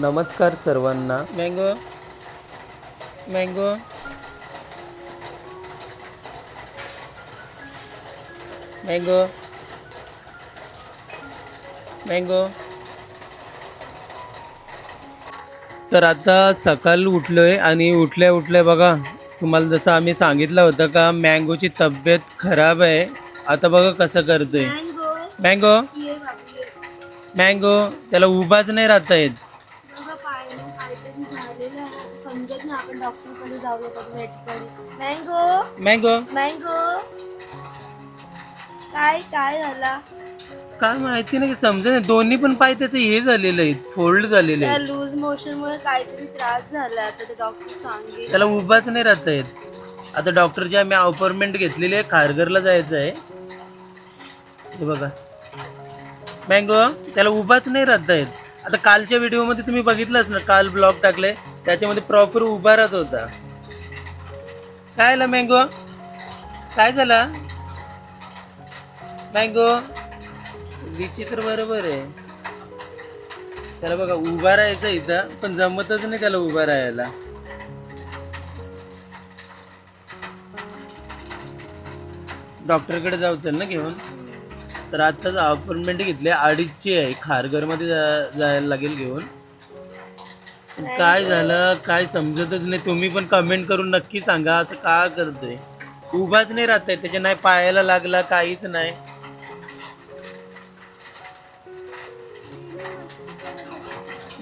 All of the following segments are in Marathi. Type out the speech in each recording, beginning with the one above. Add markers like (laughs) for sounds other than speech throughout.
नमस्कार सर्वांना. मँगो. मँगो. मँगो. मँगो. तर आता सकाळ उठलोय आणि उठल्या उठल्या बघा तुम्हाला जसं आम्ही सांगितलं होतं का मँगोची तब्येत खराब आहे. आता बघा कसं करतोय. मँगो. मँगो. ये बाबू ये. मँगो त्याला उभाच नाही राहता येत. मँगो? मँगो. मँगो? काय काय झाला? काय माहिती नाही समजा नाही. दोन्ही पण पाय त्याचे हे झालेले आहेत फोल्ड झालेले त्या आहेत. लूज मोशन मुळे काहीतरी त्रास झाला. आता ते डॉक्टर सांगेल. त्याला उभाच नाही राहता येत आता डॉक्टरची आम्ही अपॉइंटमेंट घेतलेली आहे खारघरला जायचं आहे. हे बघा. मँगो त्याला उभाच नाही राहता येत आता कालच्या व्हिडिओमध्ये तुम्ही बघितलंच ना काल ब्लॉग टाकले त्याच्यामध्ये प्रॉपर उभा राहत होता. काय आला मँगो काय झाला? मँगो लिची तर बरोबर आहे. त्याला बघा उभा राहायचं इथं पण जमतच नाही त्याला उभा राहायला. डॉक्टरकडे जाऊ चल ना घेऊन. तर आत्ताच अपॉइंटमेंट घेतली अडीचची आहे. खारघरमध्ये जा- जायला लागेल घेऊन. काय झालं? काय समजतच नाही. तुम्ही पण कमेंट करून नक्की सांगा. असं का करतोय? उभाच नाही राहत आहे. त्याच्या नाही पायाला लागला काहीच नाही.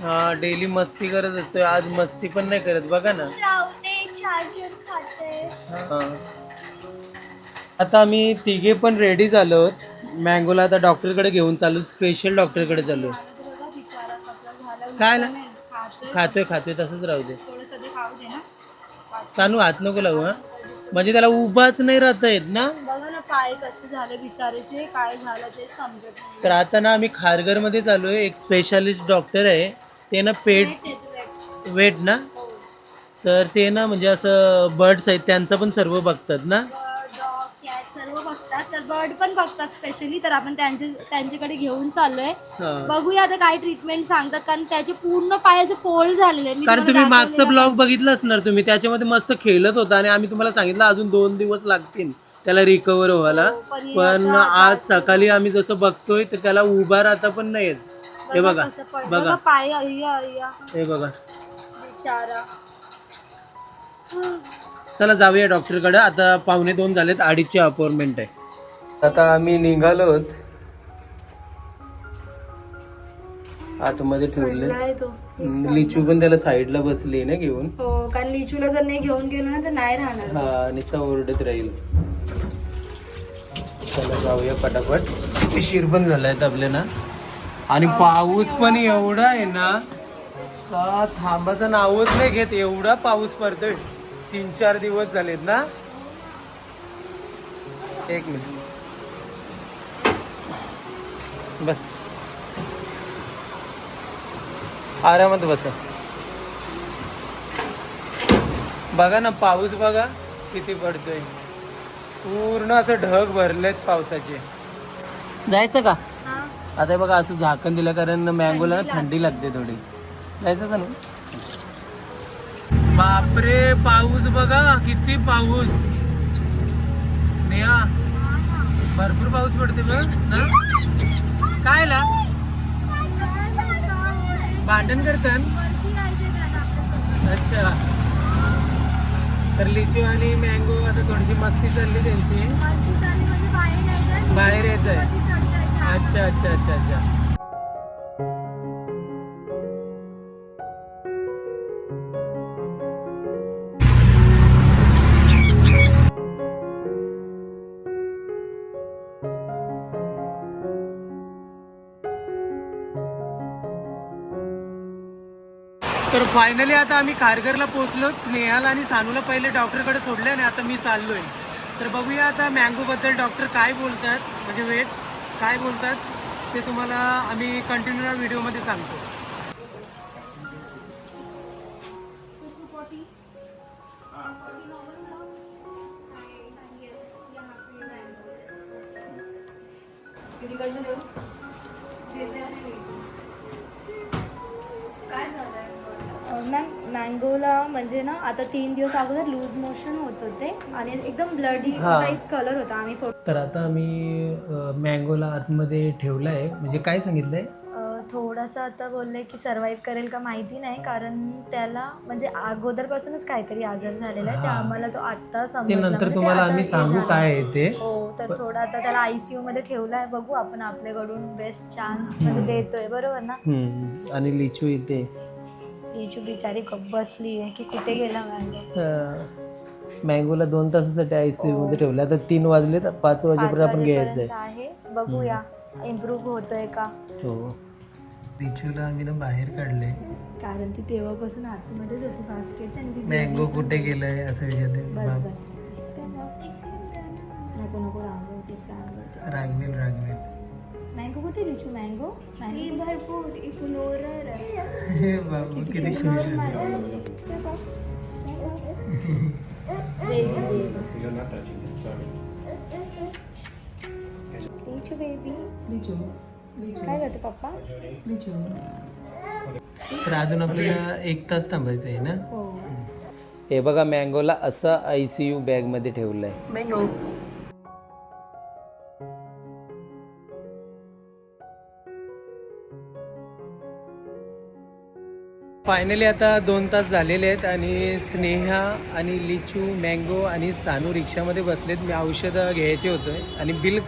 हा डेली मस्ती करत असतोय. आज मस्ती पण नाही करत. बघा ना. चार्जर खाते. हा. आता आम्ही तिघे पण रेडी झालो. मँगोला आता डॉक्टरकडे घेऊन चालू. स्पेशल डॉक्टरकडे चालू. काय ना? खातोय खातोय तसंच राहू दे. सानू हात नको लावू हा. म्हणजे त्याला उभाच नाही राहता येत ना? बघा ना पाय कसे झाले बिचारेचे काय झालं ते समजत नाही. तर आता ना आम्ही खारघरमध्ये चालू आहे एक स्पेशालिस्ट डॉक्टर आहे. ते ना पेट वेट ना? हो. तर ते ना म्हणजे असं बर्ड्स आहेत त्यांचं पण सर्व बघतात ना? तर बर्ड पण बघतात स्पेशली तर आपण त्यांचे त्यांच्याकडे घेऊन चाललोय. हा. बघूया आता काय ट्रीटमेंट सांगतात. कारण त्याचे पूर्ण पाय असे फोल्ड झालेले मी कारण तुम्ही तुम्हाला मागचा दाखवलेलं ब्लॉग बघितला असणार तुम्ही. त्याच्यामध्ये मस्त खेळत होता आणि आम्ही तुम्हाला सांगितलं अजून दोन दिवस लागतील त्याला रिकवर व्हायला. हो, पण आज सकाळी आम्ही जसं बघतोय तर त्याला उभा राहता पण नाही येत. हे बघा कसं बघा. बघा पाय अय्या अय्या. हे बघा. बिचारा. चला जाऊया डॉक्टरकडे आता पावणे दोन झालेत. अडीचची अपॉइंटमेंट आहे. आता आम्ही निघालोत. आतमध्ये ठेवले. तो. लिचू पण त्याला साईडला बसली ना घेऊन. हो कारण लिचूला जर नाही घेऊन गेलो ना तर नाही राहणार. हा नुसता ओरडत राहील. चला जाऊया पटापट. उशीर पण झालाय आपल्या ना आणि पाऊस पण एवढा आहे ना. का थांबाचं नावच नाही घेत. एवढा पाऊस पडतोय. तीन चार दिवस झालेत ना. एक मिनिट. बस. आरामात बसा. बघा ना पाऊस बघा किती पडतोय. पूर्ण असं ढग भरलेत पावसाचे. जायचं का? हा. आता बघा असं झाकण दिलं कारण मँगोला ना थंडी लागते थोडी. जायचं सांगू बापरे पाऊस बघा किती पाऊस. नेहा भरपूर पाऊस पडते बघ ना काय ला भांडण करतात अच्छा. तर लिचू आणि मँगो आता थोडीशी मस्ती चालली त्यांची. बाहेर यायचं आहे अच्छा अच्छा अच्छा अच्छा. तर फायनली आता आम्ही खारघरला पोहोचलो. स्नेहाला आणि सानूला पहिले डॉक्टरकडे सोडले आणि आता मी चाललोय. तर बघूया आता मँगोबद्दल डॉक्टर काय बोलतात म्हणजे वेट काय बोलतात ते तुम्हाला आम्ही कंटिन्यू व्हिडिओमध्ये सांगतो. मँगोला म्हणजे ना आता तीन दिवस अगोदर लूज मोशन होत होते आणि एकदम ब्लडी हा. टाईप कलर होता आम्ही फोटो तर आता आम्ही मँगोला आतमध्ये ठेवला आहे म्हणजे काय सांगितलंय? थोडासा आता बोलले की सर्वाईव्ह करेल का माहिती नाही कारण त्याला म्हणजे अगोदरपासूनच काहीतरी आजार झालेला आहे. ते हा. आम्हाला तो आत्ता ते समजला. नंतर म्हणजे ते तुम्हाला आता आम्ही हे सांगू झालं. काय आहे ते. हो तर थोडा आता त्याला आयसीयू मध्ये ठेवलाय. बघू आपण आपल्याकडून बेस्ट चान्स म्हणजे देतोय. बरोबर ना? हम्म. आणि लिचू इथे. हिची बिचारी कप बसली आहे की कुठे गेला मँगो? मँगोला दोन तासासाठी आय सी मध्ये ठेवलं. आता तीन वाजले तर पाच वाजेपर्यंत आपण घ्यायचंय. आहे. बघूया. इम्प्रूव्ह होतोय का? हो. लिचूला आम्ही ना बाहेर काढले कारण ती तेव्हापासून आतमध्येच होती बास्केट आणि ती मँगो कुठे गेलाय असं विचारते बस बाप. बस. नको नको रांगवते रांगवते. रागवेल रागवेल. मँगो कुठे लिचू मँगो मँगो भरपूर इग्नोर हे बाबू किती खुश लिचू बेबी लिचू लिचू काय करते पप्पा लिचू तर अजून आपल्याला एक तास थांबायचं आहे ना? हो. हे बघा मँगोला असं आय सी यू बॅगमध्ये ठेवलं आहे मँगो फायनली आता दोन तास झालेले आहेत आणि स्नेहा आणि लिचू मँगो आणि सानू रिक्षामध्ये बसलेत. मी औषधं घ्यायचे होते आणि बिल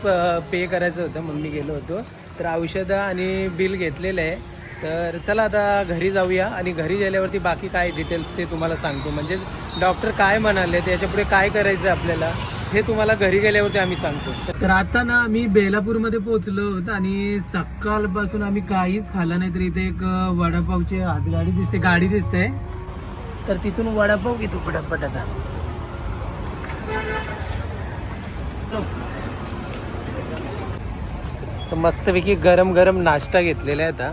पे करायचं होतं. म्हणून मी गेलो होतो. तर औषधं आणि बिल घेतलेलं आहे. तर चला आता घरी जाऊया आणि घरी गेल्यावरती बाकी काय डिटेल्स ते तुम्हाला सांगतो. म्हणजे डॉक्टर काय म्हणाले त्याच्यापुढे काय करायचं आपल्याला? हे तुम्हाला घरी गेल्यावरती आम्ही सांगतो. तर आता ना आम्ही बेलापूरमध्ये पोहोचलो होतो आणि सकाळपासून आम्ही काहीच खाल्लं नाही तर इथे एक वडापावची हातगाडी दिसते गाडी दिसते. तर तिथून वडापाव घेतो पटापट आता. तर मस्तपैकी गरम गरम नाश्ता घेतलेला आहे आता.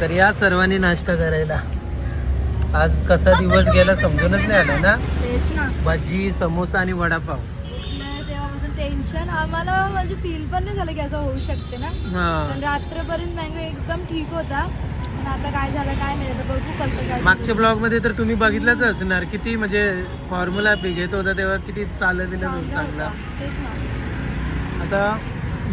तर या सर्वांनी नाश्ता करायला. आज कसा दिवस गेला समजूनच नाही आला ना? तेच ना. भजी समोसा आणि वडापाव. उठलं तेव्हापासून टेन्शन आम्हाला म्हणजे फील पण नाही झालं की असं होऊ शकते ना. हा. पण रात्रपर्यंत मँगो एकदम ठीक होता. पण आता काय झालं काय माहिती? आता बघू कसं काय मागच्या ब्लॉगमध्ये तर तुम्ही बघितलंच असणार. किती म्हणजे फॉर्म्युला घेत होता तेव्हा किती होतं चांगला तेच ना. आता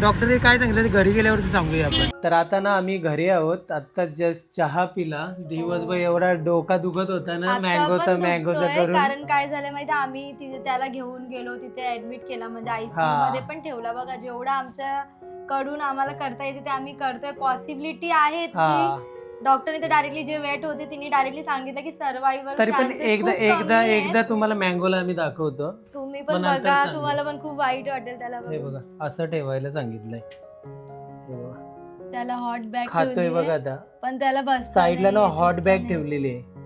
डॉक्टरने काय सांगितलं ते घरी गेल्यावरती सांगूया आपण. तर आता ना आम्ही घरी आहोत. आता जस्ट चहा पिला. दिवसभर एवढा डोका दुखत होता ना मँगोचा मँगोचा करून. कारण काय झालं माहिती आम्ही तिथे त्याला घेऊन गेलो तिथे ऍडमिट केला. म्हणजे आयसीयू हा. मध्ये पण ठेवला बघा. जेवढं आमच्या कडून आम्हाला करता येते ते आम्ही करतोय. पॉसिबिलिटी आहे हा. की डॉक्टरने तर डायरेक्टली जे वेट होते तिने डायरेक्टली सांगितलं की सर्वायवल तरी पण एकदा एकदा एकदा तुम्हाला मँगोला आम्ही दाखवतो तुम्ही मग पण नंतर बघा सांगू. तुम्हाला पण खूप वाईट वाटेल त्याला हे. बघा असं ठेवायला सांगितलंय हे बघा. त्याला हॉट बॅग खातोय बघा आता पण त्याला बस साईडला ना हॉट बॅग ठेवलेली आहे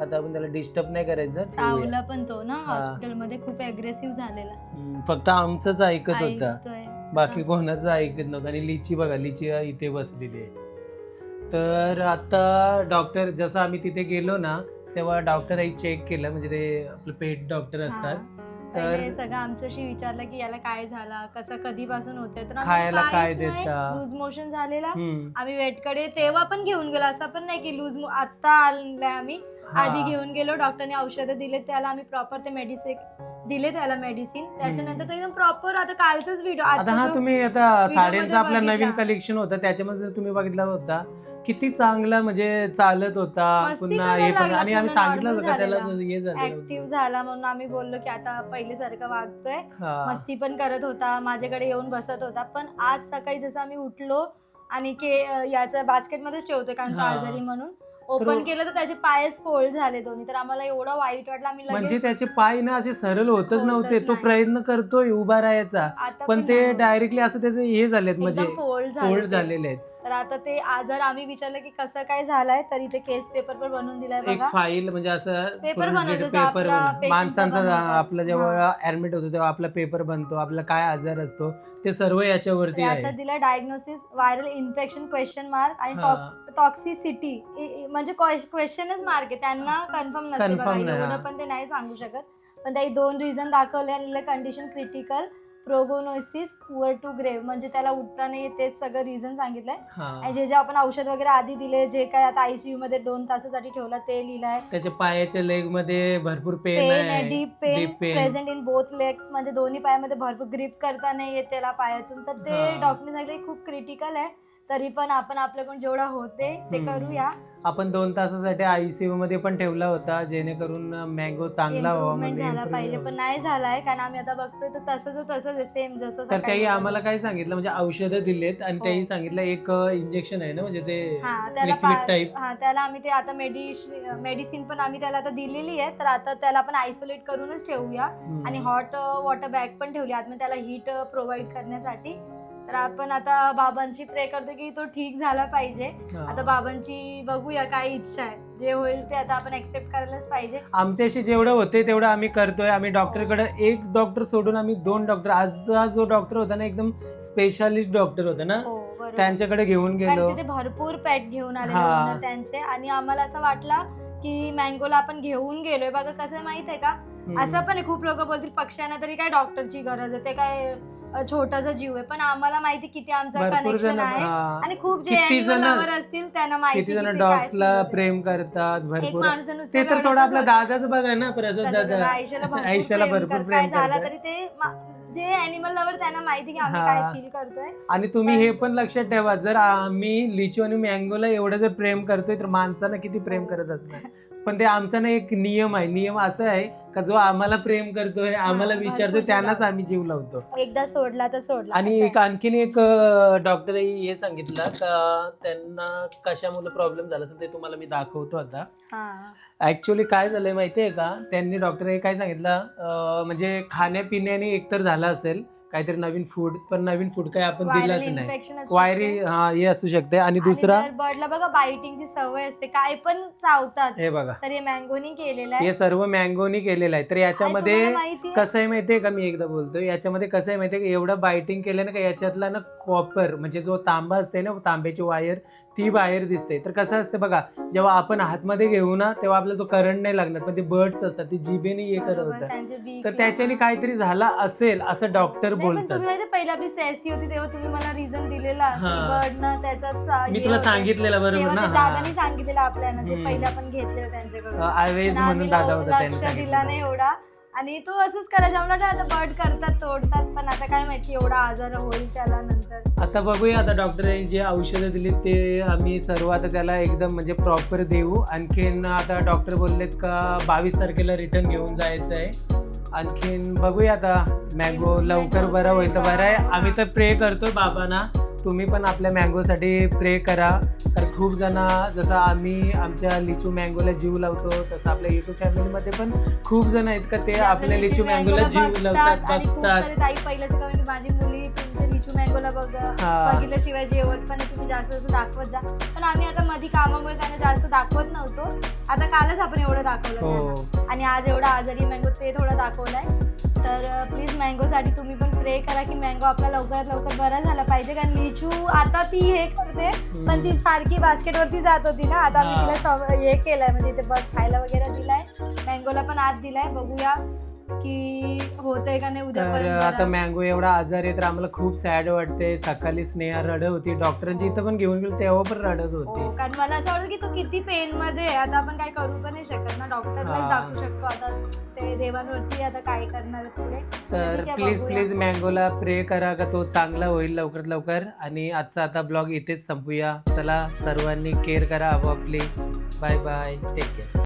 आता आपण त्याला डिस्टर्ब नाही करायचं ठेवूया. चावला पण तो ना हा. हॉस्पिटलमध्ये खूप अग्रेसिव्ह झालेला हम्म, फक्त आमचंच ऐकत होता ऐकतोय. बाकी कोणाचं ऐकत नव्हतं आणि लिची बघा लिची इथे बसलेली आहे तर आता डॉक्टर जसं आम्ही तिथे गेलो ना तेव्हा डॉक्टर चेक केलं म्हणजे ते आपलं पेट डॉक्टर असतात. तर- सगळं आमच्याशी विचारलं की याला काय झाला कसं कधीपासून होतंय तर खायला काय देता? लूज मोशन झालेला आम्ही वेटकडे तेव्हा पण घेऊन गेलो असं पण नाही की लूज आता आणलंय आम्ही. आधी घेऊन गेलो डॉक्टरने औषधं दिले त्याला आम्ही प्रॉपर ते मेडिसिन दिले त्याला मेडिसिन त्याच्यानंतर तो एकदम प्रॉपर आता कालचाच व्हिडिओ आता हा तुम्ही आता साड्यांचा आपला. नवीन कलेक्शन होता त्याच्यामध्ये तुम्ही बघितला होता किती चांगला म्हणजे चालत होता पुन्हा हे पण आणि आम्ही सांगितलं होतं त्याला. हे झालं ऍक्टिव्ह झाला म्हणून आम्ही बोललो की आता पहिल्यासारखं वागतोय. मस्ती पण करत होता माझ्याकडे येऊन बसत होता पण आज सकाळी जसं आम्ही उठलो आणि के याचं बास्केटमध्येच ठेवतोय कारण तो. आजारी म्हणून ओपन केलं तर त्याचे पायच फोल्ड झाले दोन्ही. तर आम्हाला एवढं वाईट वाटलं आम्ही म्हणजे लगेच त्याचे पाय ना असे सरळ होतच होतच नव्हते. तो नाही. प्रयत्न करतोय उभा राहायचा. आता पण ते नाही. डायरेक्टली असं त्याचे हे झालेत म्हणजे एकदम फोल्ड फोल्ड झाले झालेले आहेत. तर आता ते आजार आम्ही विचारलं की कसं काय झालाय तर इथे केस पेपर पण बनवून दिलाय एक बघा. फाईल म्हणजे असं पेपर पूर्ण बनवतो, जसं पेपर आपला बनवतो. patientचा माणसांचा. आपला जेव्हा ऍडमिट होतो तेव्हा आपला पेपर बनतो आपला काय आजार असतो ते सर्व याच्यावरती याच्यात दिला diagnosis viral infection question mark आणि हा. टॉक्सिसिटी म्हणजे क्वेश्चनच मार्क आहे. त्यांना कन्फर्म नसते Confirm बघा नाही, एवढं हा. पण ते नाही सांगू शकत. पण त्याही दोन रिझन दाखवले आणि condition critical prognosis poor to grave म्हणजे त्याला उठता नाही तेच सगळं रिझन सांगितलंय. आणि जे जे आपण औषध वगैरे आधी दिले जे काय आता आयसीयू मध्ये दोन तासासाठी ठेवला ते लिहिलंय. त्याच्या पायाच्या लेगमध्ये भरपूर pain deep pain. Present in both legs म्हणजे दोन्ही पायामध्ये भरपूर ग्रीप करता नाही येत त्याला पायातून. तर ते. डॉक्टरने सांगितलं खूप क्रिटिकल आहे. तरी पण आपण आपल्याकडून जेवढा होते ते हम्म. करूया आपण दोन तासासाठी आयसीयू मध्ये पण ठेवला होता जेणेकरून मँगो चांगला व्हावा इम्प्रुव्हमेंट म्हणजे झाला improve पाहिजे. पण नाही झालाय कारण आम्ही आता बघतोय तर तसंच तसंच सेम जसं तर सकाळी त्याही होतं. आम्हाला काय सांगितलं म्हणजे औषधं दिलेत आणि हो. त्याही सांगितलं एक इंजेक्शन आहे ना म्हणजे ते हा त्याला लिक्विड पा- टाईप हा त्याला आम्ही ते आता मेडिसिन मेडिसिन पण आम्ही त्याला आता दिलेली आहे तर आता त्याला आपण आयसोलेट करूनच ठेवूया आणि हॉट वॉटर बॅग पण ठेवली आत त्याला हीट प्रोव्हाइड करण्यासाठी तर आपण आता बाबांची प्रे करतो की तो ठीक झाला पाहिजे. आता बाबांची बघूया काय इच्छा आहे. जे होईल ते आता आपण एक्सेप्ट करायलाच पाहिजे. आमच्याशी जेवढं होते तेवढं आम्ही करतोय. आम्ही डॉक्टरकडे एक डॉक्टर सोडून आम्ही दोन डॉक्टर आजचा जो डॉक्टर होता ना एकदम स्पेशालिस्ट डॉक्टर होता ना हो बरोबर. त्यांच्याकडे घेऊन गेलो. तिथे भरपूर पॅट घेऊन हा. ओनर त्यांचे. आणि आम्हाला असं वाटलं की मँगोला आपण घेऊन गेलोय. बघा कसं माहीत आहे का? हम्म. असं पण आहे खूप लोक बोलतील पक्ष्यांना तरी काय डॉक्टरची गरज आहे? ते काय छोटासा जीव आहे पण आम्हाला माहिती किती आमचा भरपूर कनेक्शन जण आहे हा. आणि खूप जे किती animal जण- lover असतील त्यांना माहिती किती जण डॉग्सला. प्रेम करतात भरपूर ते तर सोडा आपला. दादाच बघा ना प्रसाद दादा आयुष्याला भरपूर आयुष्याला प्रेम भरपूर प्रेम काय झालं करतात. तरी ते मा- जे अॅनिमल लवर त्यांना माहिती की आम्ही हा. काय फील करतोय आणि तुम्ही हे पण लक्षात ठेवा जर आम्ही लिचू आणि मँगोला एवढं जर प्रेम करतोय तर माणसानं किती प्रेम. करत असणार (laughs) पण ते आमचा ना एक नियम आहे. नियम असा आहे का जो आम्हाला प्रेम करतोय आम्हाला विचारतो त्यांनाच. आम्ही जीव लावतो. एकदा सोडला तर सोडला आणि एक. आणखीन एक डॉक्टर हे सांगितलं का त्यांना कशामुळे प्रॉब्लेम झाला असेल ते तुम्हाला मी दाखवतो आता. हा. ऍक्च्युली काय झालंय माहितीये का? त्यांनी डॉक्टर काय सांगितलं? म्हणजे खाण्यापिण्याने एकतर झालं असेल काहीतरी नवीन फूड पण नवीन फूड काय आपण दिलंच नाही. infection असू वायरी शकते. हा हे असू शकते. आणि दुसरा? बर्डला बघा बायटिंगची सवय असते. काय पण चावतात. हे बघा. तर हे मँगोनी केलेलं आहे. हे सर्व मँगोनी केलेलं आहे. तर याच्यामध्ये? कसं आहे माहितीये का? मी एकदा बोलतो. याच्यामध्ये कसं आहे माहितीये का? एवढं बायटिंग केलं ना का याच्यातला ना कॉपर म्हणजे जो तांबा असते ना तांब्याची वायर ती बाहेर दिसते तर कसं असते बघा जेव्हा आपण हातमध्ये घेऊ ना तेव्हा आपल्याला तो करंट नाही लागणार पण ते बर्ड्स असतात ते जिबेने हे करत होतात त्यांचे तर त्याच्याने काहीतरी झाला असेल असं डॉक्टर बोलतात पहिली आपली सेसी होती तेव्हा तुम्ही मला रिझन दिलेला. बर्ड ना त्याचाच आ, मी तुला. सांगितलेलं बरोबर ना दादानी सांगितलेलं आपल्याला जे. पहिले आपण घेतलेलं त्यांच्याकडून आवेज म्हणून दादा होता दिला. नाही एवढा आणि तो असंच करायचा मला वाटलं आता बर्ड करतात तोडतात पण आता काय माहिती एवढा आजार होईल त्याला नंतर. आता बघूया आता डॉक्टरांनी जे औषधं दिली ते आम्ही सर्व आता त्याला एकदम म्हणजे प्रॉपर देऊ. आणखीन आता डॉक्टर बोललेत का बावीस तारखेला रिटर्न घेऊन जायचं आहे. आणखीन बघूया आता मँगो लवकर बरा होईल तर बरं आहे. आम्ही तर प्रे करतोय बाबांना. तुम्ही पण आपल्या मँगोसाठी प्रे करा. तर खूप जण जसं आम्ही आमच्या लिचू मँगोला जीव लावतो तसं आपल्या युट्यूब फॅमिलीमध्ये पण खूप जण आहेत का ते आपल्या लिचू मँगोला जीव लावतात बघतात माझी मुली तुमच्या लिचू मँगोला बघ. बघितल्याशिवाय जेवत पण तुम्ही जास्त दाखवत जा. पण आम्ही आता मधी कामामुळे त्यांना जास्त दाखवत नव्हतो. आता कालच आपण एवढं दाखवलं. हो. आणि आज एवढा आजारी मँगो ते थोडं दाखवलंय. तर प्लीज मँगोसाठी तुम्ही पण प्रे करा की मँगो आपला लवकरात लवकर बरा झाला पाहिजे. कारण लिचू आता ती हे करते पण ती सारखी बास्केटवरती जात होती ना. आता आम्ही हा. तिला सव- हे केलंय म्हणजे इथे बस खायला वगैरे दिलाय. मँगोला पण आत दिलाय. बघूया की होतंय का नाही तर आता. मँगो एवढा आजार आहे तर आम्हाला खूप सॅड वाटते सकाळी स्नेहा रडत होती. डॉक्टरांची इथं पण घेऊन गेलो तेव्हा पण रडत होती. हो, कारण मला असं वाटतं की तो किती पेन मध्ये आहे. आता आपण काय करू पण नाही शकत ना. डॉक्टरलाच हा. दाखवू शकतो. आता ते देवांवरती आता काय करणार पुढे? तर ठीक आहे, प्लीज बघूया. प्लीज मँगोला प्रे करा का तो चांगला होईल लवकरात लवकर. आणि आजचा आता ब्लॉग इथेच संपूया. चला सर्वांनी केअर करा. आपापली बाय बाय टेक केअर